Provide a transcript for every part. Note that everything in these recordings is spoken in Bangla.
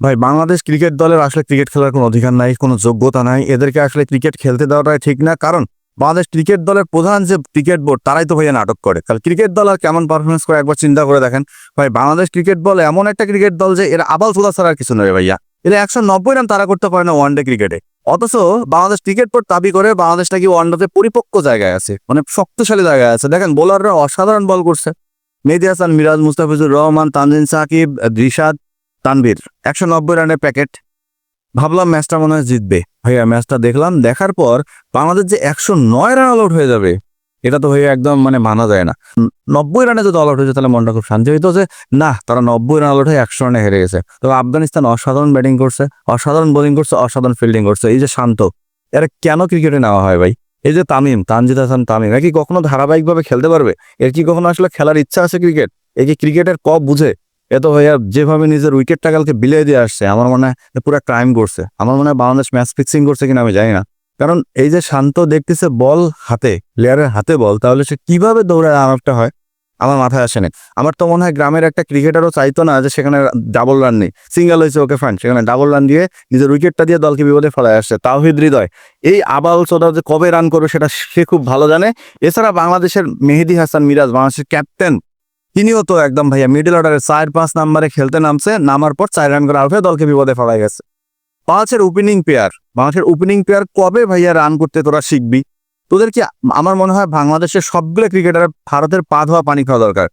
ভাই, বাংলাদেশ ক্রিকেট দলের আসলে ক্রিকেট খেলার কোনো অধিকার নাই, কোনো যোগ্যতা নাই। এদেরকে আসলে ক্রিকেট খেলতে দেওয়াটাই ঠিক না। কারণ বাংলাদেশ ক্রিকেট দলের প্রধান যে ক্রিকেট বোর্ড, তারাই তো ভাইয়া নাটক করে। কারণ ক্রিকেট দল আর কেমন পারফরমেন্স করে? একবার চিন্তা করে দেখেন। ভাই, বাংলাদেশ ক্রিকেট বল এমন একটা ক্রিকেট দল যে এরা আবাল চোদা ছাড়া আর কিছু নয় ভাইয়া। এরা একশো নব্বই রান তারা করতে পারে না ওয়ান ডে ক্রিকেটে অথচ বাংলাদেশ ক্রিকেট বোর্ড দাবি করে বাংলাদেশ নাকি ওয়ানডেতে পরিপক্ক জায়গায় আছে মানে শক্তিশালী জায়গায় আছে। দেখেন বোলাররা অসাধারণ বল করছে। মেহেদি হাসান, মিরাজ মুস্তাফিজুর রহমান, তানজিন সাকিব, রিশাদ তানভীর, একশো নব্বই রানের প্যাকেট। ভাবলাম ম্যাচটা মনে হয় জিতবে। ভাইয়া, ম্যাচটা দেখলাম, দেখার পর বাংলাদেশ যে একশো নয় রান আউট হয়ে যাবে, এটা তো ভাইয়া একদম মানে মানা যায় না। নব্বই রানে যদি অল আউট হয়েছে তাহলে মনটা খুব শান্তি হইতো যে, না, তারা নব্বই রান অল আউট হয়ে একশো রানে হেরে গেছে। তবে আফগানিস্তান অসাধারণ ব্যাটিং করছে, অসাধারণ বোলিং করছে, অসাধারণ ফিল্ডিং করছে। এই যে শান্ত, এরা কেন ক্রিকেটে নেওয়া হয় ভাই? এই যে তামিম, তানজিদ হাসান, তামিম এর কি কখনো ধারাবাহিকভাবে খেলতে পারবে? এর কি কখনো আসলে খেলার ইচ্ছা আছে ক্রিকেট? এ কি ক্রিকেটের কব বুঝে? এ তো ভাইয়া যেভাবে নিজের উইকেটটা কালকে বিলিয়ে দিয়ে আসছে, আমার মনে হয় পুরো ক্রাইম করছে। আমার মনে হয় বাংলাদেশ ম্যাচ ফিক্সিং করছে কিনা আমি জানি না। কারণ এই যে শান্ত দেখতেছে বল হাতে প্লেয়ারের হাতে বল তাহলে সে কীভাবে দৌড়ায় আমারটা হয়? আমার মাথায় আসে না আমার তো মনে হয় গ্রামের একটা ক্রিকেটারও চাইতো না যে সেখানে ডাবল রান নেই। সিঙ্গেল হয়েছে ওকে ফাইন সেখানে ডাবল রান দিয়ে নিজের উইকেটটা দিয়ে দলকে বিপদে ফেলায় আসছে। তাওহিদ হৃদয়, এই আবাল চোদা যে কবে রান করবে সেটা সে খুব ভালো জানে। এছাড়া বাংলাদেশের মেহেদি হাসান মিরাজ, বাংলাদেশের ক্যাপ্টেন তিনিও তো একদম ভাইয়া মিডল অর্ডারে চার পাঁচ নাম্বারে খেলতে নামছে, নামার পর চার রান করে আউট হয়ে দলকে বিপদে ফেলাই গেছে। পাঁচের ওপেনিং পেয়ার বাংলাদেশের ওপেনিং পেয়ার কবে ভাইয়া রান করতে তোরা শিখবি? তোদের কি আমার মনে হয় বাংলাদেশের সবগুলো ক্রিকেটার ভারতের পা ধোয়া পানি খাওয়া দরকার।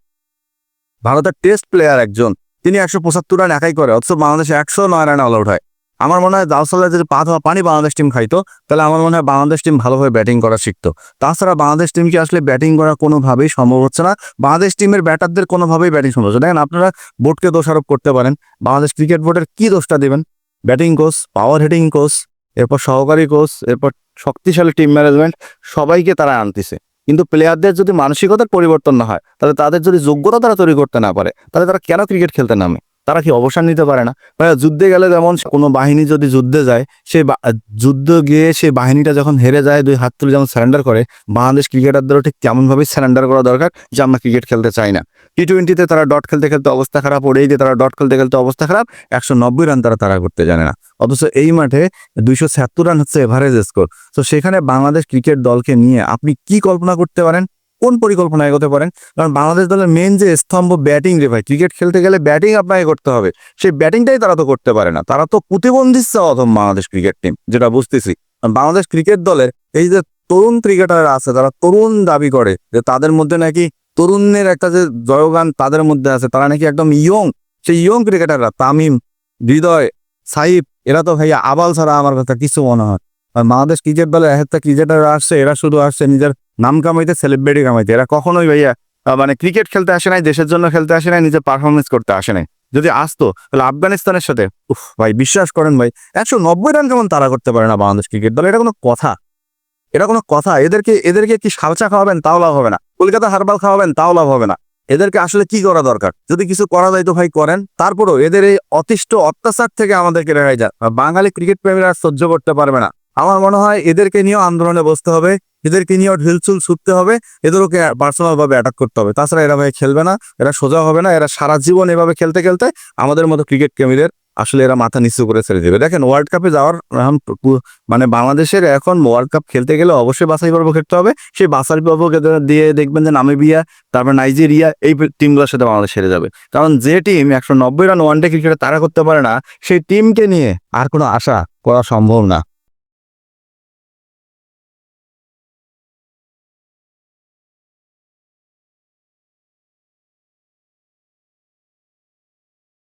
ভারতের টেস্ট প্লেয়ার একজন, তিনি একশো পঁচাত্তর রান একাই করে, অথচ বাংলাদেশে একশো নয় রান অল আউট হয়। আমার মনে হয় দাউসাল্লাহ যদি পা ধোয়া পানি বাংলাদেশ টিম খাইতো, তাহলে আমার মনে হয় বাংলাদেশ টিম ভালোভাবে ব্যাটিং করা শিখতো। তাছাড়া বাংলাদেশ টিমকে আসলে ব্যাটিং করা কোনোভাবেই সম্ভব হচ্ছে না। বাংলাদেশ টিমের ব্যাটারদের কোনোভাবেই ব্যাটিং সম্ভব হচ্ছে দেখেন আপনারা বোর্ডকে দোষারোপ করতে পারেন। বাংলাদেশ ক্রিকেট বোর্ডের কি দোষটা দেবেন? Batting coach power hitting coach এরপর সহকারী কোচ এরপর শক্তিশালী টিম ম্যানেজমেন্ট সবাইকে তারা আনতেছে। কিন্তু প্লেয়ারদের যদি মানসিকতার পরিবর্তন না হয়, তাহলে তাদের যদি যোগ্যতা তারা তৈরি করতে না পারে, তাহলে তারা কেন ক্রিকেট খেলতে নামে? তারা কি অবসর নিতে পারে না? যুদ্ধে গেলে যেমন কোনো বাহিনী যদি যুদ্ধে যায়, সে যুদ্ধ গিয়ে সেই বাহিনীটা যখন হেরে যায়, দুই হাত তুলে যেমন স্যারেন্ডার করে, বাংলাদেশ ক্রিকেটারদেরও ঠিক তেমনভাবে স্যারেন্ডার করা দরকার, যে আমরা ক্রিকেট খেলতে চাই না। টি টোয়েন্টিতে তারা ডট খেলতে খেলতে অবস্থা খারাপ ওড়েই দিয়ে তারা ডট খেলতে খেলতে অবস্থা খারাপ একশো নব্বই রান তারা তারা করতে জানে না। অথচ এই মাঠে দুইশো ছিয়াত্তর রান হচ্ছে এভারেজ স্কোর তো সেখানে বাংলাদেশ ক্রিকেট দলকে নিয়ে আপনি কি কল্পনা করতে পারেন? কোন পরিকল্পনা এগোতে পারেন? কারণ বাংলাদেশ দলের মেন যে স্তম্ভ ব্যাটিং রে ভাই ক্রিকেট খেলতে গেলে ব্যাটিং আপনাকে করতে হবে। সেই ব্যাটিংটাই তারা তো করতে পারে না। তারা তো প্রতিবন্ধী অথম বাংলাদেশ ক্রিকেট টিম যেটা বুঝতেছি। বাংলাদেশ ক্রিকেট দলের এই যে তরুণ ক্রিকেটার আছে তারা তরুণ দাবি করে যে তাদের মধ্যে নাকি তরুণের একটা যে জয়গান তাদের মধ্যে আছে, তারা নাকি একদম ইয়ং সেই ইয়ং ক্রিকেটাররা তামিম, হৃদয়, সাইফ, এরা তো ভাইয়া আবাল ছাড়া আমার কথা কিছু মনে হয় আর বাংলাদেশ ক্রিকেট দলের একটা ক্রিকেটাররা আসছে, এরা শুধু আসছে নিজের নাম কামাইতে সেলিব্রিটি কামাইতে। এরা কখনোই ভাইয়া মানে ক্রিকেট খেলতে আসে নাই, দেশের জন্য খেলতে আসে নাই, নিজের পারফরমেন্স করতে আসে নাই। যদি আসতো, তাহলে আফগানিস্তানের সাথে, উফ, ভাই, বিশ্বাস করেন ভাই, একশো নব্বই রান কেমন তারা করতে পারে না বাংলাদেশ ক্রিকেট দল? এটা কোনো কথা। এটা কোনো কথা। এদেরকে এদেরকে কি সালচা খাওয়াবেন, তাও লাভ হবে না। কলকাতা হারবাল খাওয়াবেন, তাও লাভ হবে না। এদেরকে আসলে কি করা দরকার? যদি কিছু করা যায় তো ভাই করেন। তারপরও এদের এই অতিষ্ঠ অত্যাচার থেকে আমাদেরকে রেহাই যাক। বাঙালি ক্রিকেট প্রেমীরা সহ্য করতে পারবে না। আমার মনে হয় এদেরকে নিয়েও আন্দোলনে বসতে হবে। এদেরকে নিয়েও ঢিলচুল ছুটতে হবে, এদেরকে পার্সোনাল ভাবে অ্যাটাক করতে হবে। তাছাড়া এরা ভাই খেলবে না, এরা সোজা হবে না, এরা সারা জীবন এভাবে খেলতে খেলতে আমাদের মতো ক্রিকেট প্রেমীদের আসলে এরা মাথা নিচু করে ছেড়ে দেবে। দেখেন ওয়ার্ল্ড কাপে যাওয়ার মানে বাংলাদেশের এখন ওয়ার্ল্ড কাপ খেলতে গেলে অবশ্যই বাছাই পর্ব খেলতে হবে। সেই বাছাই পর্ব দিয়ে দেখবেন যে নামিবিয়া তারপর নাইজেরিয়া এই টিমগুলোর সাথে বাংলাদেশ হেরে যাবে। কারণ যে টিম একশো নব্বই রান ওয়ান ডে ক্রিকেটে তারা করতে পারে না, সেই টিমকে নিয়ে আর কোনো আশা করা সম্ভব না।